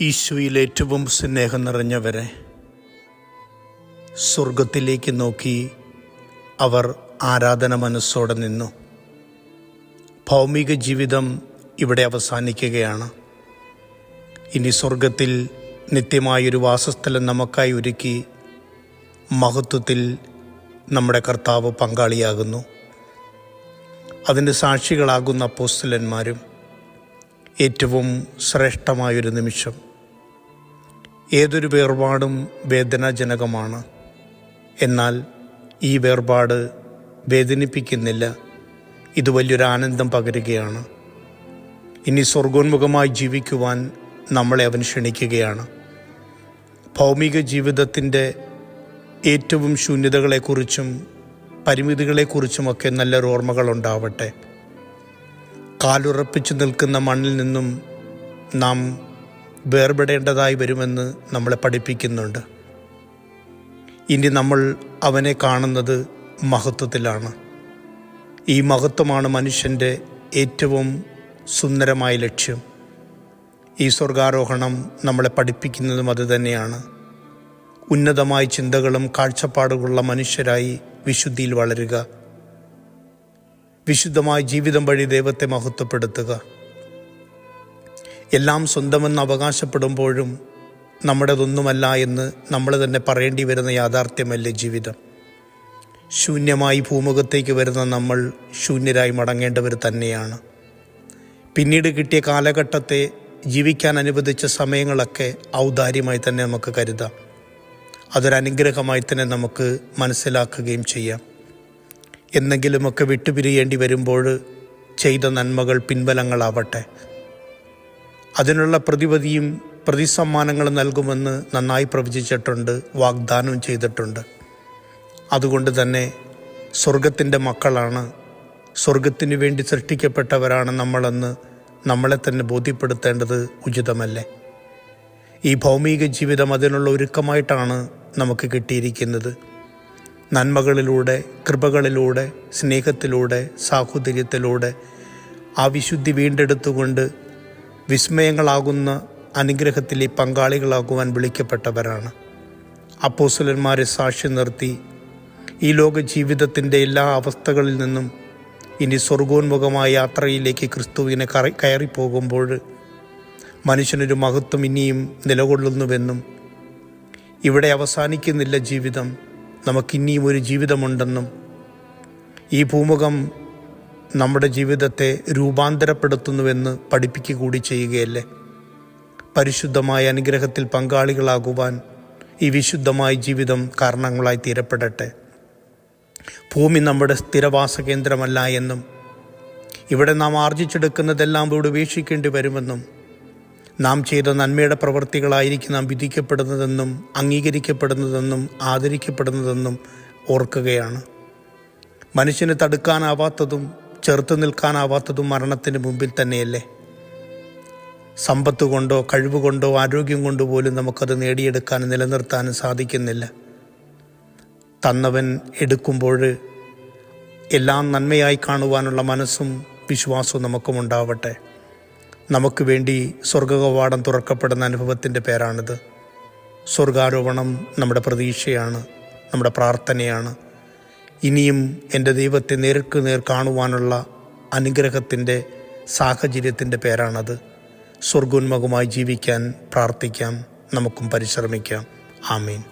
ഈശോയിൽ ഏറ്റവും സ്നേഹം നിറഞ്ഞവരെ സ്വർഗത്തിലേക്ക് നോക്കി അവർ ആരാധന മനസ്സോടെ നിന്നു. ഭൗമിക ജീവിതം ഇവിടെ അവസാനിക്കുകയാണ്. ഇനി സ്വർഗത്തിൽ നിത്യമായൊരു വാസസ്ഥലം നമുക്കായി ഒരുക്കി മഹത്വത്തിൽ നമ്മുടെ കർത്താവ് പങ്കാളിയാകുന്നു. അതിന്റെ സാക്ഷികളാകുന്ന അപ്പോസ്തലന്മാരും ഏറ്റവും ശ്രേഷ്ഠമായൊരു നിമിഷം. ഏതൊരു വേർപാടും വേദനാജനകമാണ്. എന്നാൽ ഈ വേർപാട് വേദനിപ്പിക്കുന്നില്ല. ഇത് വലിയൊരു ആനന്ദം പകരുകയാണ്. ഇനി സ്വർഗോന്മുഖമായി ജീവിക്കുവാൻ നമ്മളെ അവൻ ക്ഷണിക്കുകയാണ്. ഭൗമിക ജീവിതത്തിന്റെ ഏറ്റവും ശൂന്യതകളെക്കുറിച്ചും പരിമിതികളെക്കുറിച്ചുമൊക്കെ നല്ലൊരു ഓർമ്മകളുണ്ടാവട്ടെ. കാലുറപ്പിച്ചു നിൽക്കുന്ന മണ്ണിൽ നിന്നും നാം വേർപെടേണ്ടതായി വരുമെന്ന് നമ്മളെ പഠിപ്പിക്കുന്നുണ്ട്. ഇനി നമ്മൾ അവനെ കാണുന്നത് മഹത്വത്തിലാണ്. ഈ മഹത്വമാണ് മനുഷ്യന്റെ ഏറ്റവും സുന്ദരമായ ലക്ഷ്യം. ഈ സ്വർഗാരോഹണം നമ്മളെ പഠിപ്പിക്കുന്നതും അതുതന്നെയാണ് ഉന്നതമായ ചിന്തകളും കാഴ്ചപ്പാടുകളുള്ള മനുഷ്യരായി വിശുദ്ധിയിൽ വളരുക. വിശുദ്ധമായ ജീവിതം വഴി ദൈവത്തെ മഹത്വപ്പെടുത്തുക. എല്ലാം സ്വന്തമെന്ന് അവകാശപ്പെടുമ്പോഴും നമ്മുടേതൊന്നുമല്ല എന്ന് നമ്മൾ തന്നെ പറയേണ്ടി വരുന്ന യാഥാർത്ഥ്യമല്ലേ ജീവിതം. ശൂന്യമായി ഭൂമുഖത്തേക്ക് വരുന്ന നമ്മൾ ശൂന്യരായി മടങ്ങേണ്ടവർ തന്നെയാണ്. പിന്നീട് കിട്ടിയ കാലഘട്ടത്തെ ജീവിക്കാൻ അനുവദിച്ച സമയങ്ങളൊക്കെ ഔദാര്യമായി തന്നെ നമുക്ക് കരുതാം. അതൊരനുഗ്രഹമായി തന്നെ നമുക്ക് മനസ്സിലാക്കുകയും ചെയ്യാം. എന്നെങ്കിലുമൊക്കെ വിട്ടുപിരിയേണ്ടി വരുമ്പോൾ ചെയ്ത നന്മകൾ പിൻബലങ്ങളാവട്ടെ. അതിനുള്ള പ്രതിപതിയും പ്രതിസമ്മാനങ്ങളും നൽകുമെന്ന് നന്നായി പ്രവചിച്ചിട്ടുണ്ട് വാഗ്ദാനം ചെയ്തിട്ടുണ്ട്. അതുകൊണ്ട് തന്നെ സ്വർഗത്തിന്റെ മക്കളാണ് സ്വർഗത്തിന് വേണ്ടി സൃഷ്ടിക്കപ്പെട്ടവരാണ് നമ്മളെന്ന് നമ്മളെ തന്നെ ബോധ്യപ്പെടുത്തേണ്ടത് ഉചിതമല്ലേ? ഈ ഭൗമിക ജീവിതം അതിനുള്ള ഒരുക്കമായിട്ടാണ് നമുക്ക് കിട്ടിയിരിക്കുന്നത്. നന്മകളിലൂടെ കൃപകളിലൂടെ സ്നേഹത്തിലൂടെ സാഹോദര്യത്തിലൂടെ ആ വിശുദ്ധി വീണ്ടെടുത്തുകൊണ്ട് വിസ്മയങ്ങളാകുന്ന അനുഗ്രഹത്തിലെ പങ്കാളികളാകുവാൻ വിളിക്കപ്പെട്ടവരാണ്. അപ്പോസലന്മാരെ സാക്ഷി നിർത്തി ഈ ലോക ജീവിതത്തിന്റെ എല്ലാ അവസ്ഥകളിൽ നിന്നും ഇനി സ്വർഗോന്മുഖമായ യാത്രയിലേക്ക് ക്രിസ്തുവിനെ കറി കയറിപ്പോകുമ്പോൾ മനുഷ്യനൊരു മഹത്വം ഇനിയും നിലകൊള്ളുന്നുവെന്നും ഇവിടെ അവസാനിക്കുന്നില്ല ജീവിതം നമുക്കിനിയും ഒരു ജീവിതമുണ്ടെന്നും ഈ ഭൂമുഖം നമ്മുടെ ജീവിതത്തെ രൂപാന്തരപ്പെടുത്തുന്നുവെന്ന് പഠിപ്പിക്കുക കൂടി ചെയ്യുകയല്ലേ? പരിശുദ്ധമായ അനുഗ്രഹത്തിൽ പങ്കാളികളാകുവാൻ ഈ വിശുദ്ധമായ ജീവിതം കാരണങ്ങളായി തീരപ്പെടട്ടെ. ഭൂമി നമ്മുടെ സ്ഥിരവാസ കേന്ദ്രമല്ല എന്നും ഇവിടെ നാം ആർജിച്ചെടുക്കുന്നതെല്ലാം ഇവിടെ ഉപേക്ഷിക്കേണ്ടി വരുമെന്നും നാം ചെയ്ത നന്മയുടെ പ്രവൃത്തികളായിരിക്കും നാം വിധിക്കപ്പെടുന്നതെന്നും അംഗീകരിക്കപ്പെടുന്നതെന്നും ആദരിക്കപ്പെടുന്നതെന്നും ഓർക്കുകയാണ്. മനുഷ്യന് തടുക്കാനാവാത്തതും ചെറുത്തു നിൽക്കാനാവാത്തതും മരണത്തിന് മുമ്പിൽ തന്നെയല്ലേ? സമ്പത്ത് കൊണ്ടോ കഴിവ് കൊണ്ടോ ആരോഗ്യം കൊണ്ടോ പോലും നമുക്കത് നേടിയെടുക്കാനും നിലനിർത്താനും സാധിക്കുന്നില്ല. തന്നവൻ എടുക്കുമ്പോൾ എല്ലാം നന്മയായി കാണുവാനുള്ള മനസ്സും വിശ്വാസവും നമുക്കുമുണ്ടാവട്ടെ. നമുക്ക് വേണ്ടി സ്വർഗകവാടം തുറക്കപ്പെടുന്ന അനുഭവത്തിന്റെ പേരാണിത്. സ്വർഗാരോപണം നമ്മുടെ പ്രതീക്ഷയാണ് നമ്മുടെ പ്രാർത്ഥനയാണ്. ഇനിയും എന്റെ ദൈവത്തെ നേർക്ക് നേർ കാണുവാനുള്ള അനുഗ്രഹത്തിന്റെ സാഹചര്യത്തിന്റെ പേരാണത്. സ്വർഗോന്മുഖമായി ജീവിക്കാൻ പ്രാർത്ഥിക്കാം. നമുക്കും പരിശ്രമിക്കാം. ആമീൻ.